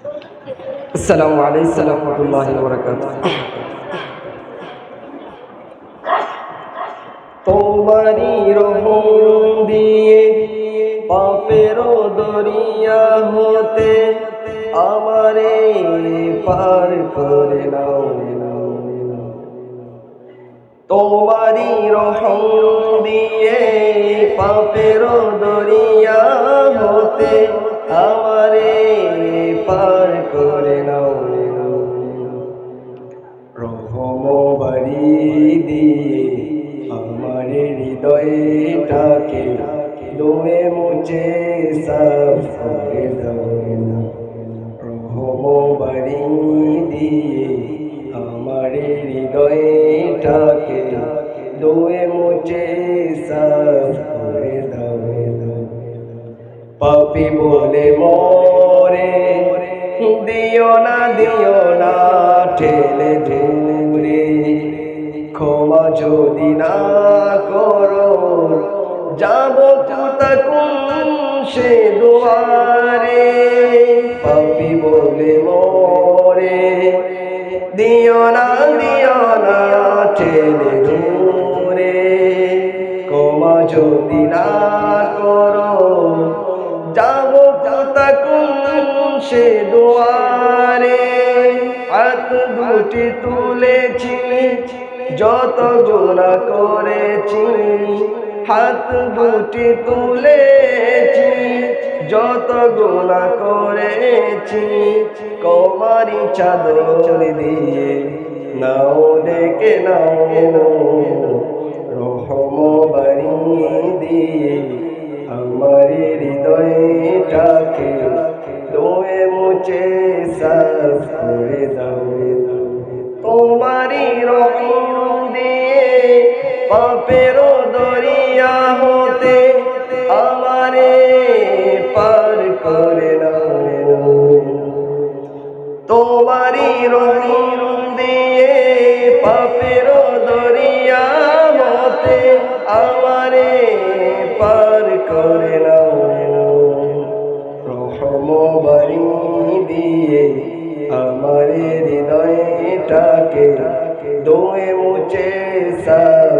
আসসালামু আলাইকুম রহমতুল্লাহ বরকাত তোমারি রহম দিয়ে পাপের দরিয়া হতে আমারে পার করে নাও। তোমারি রহম দিয়ে পাপের দরিয়া হতে আমারে হৃদয়টাকে দমে মুছে সাফ করে দাও। রহম বাড়ি দিয়ে আমার হৃদয়টাকে দমে মুছে সাফ করে দাও। পাপি বলে মরে, দিও না দিও না, ঠেলে ঠেলে। যদি না করো, যাব তখন সে দুয়ারে। পাপি বলে মরে, দিও না দিও না ঠেলে দূরে ক্ষমা যদি না করো, যাব তখন সে দুয়ারে। হাত দুটি তুলেছি যত গুণা করেছি, হাত দুটি তুলেছি, যত গুণা করেছি, কমারি চাদর দিয়ে নাও ডেকে নাও, রহম বাড়ি দিয়ে আমার হৃদয়টাকে দোয়ে মুছে সাফ করে পাপের দরিয়া হতে আমারে পার করে নাও তোমারি রহিম দিয়ে পাপের দরিয়া মতে আমারে পার করে রহম বাড়ি দিয়ে আমার হৃদয়টাকে দোয়ে মুছে সাফ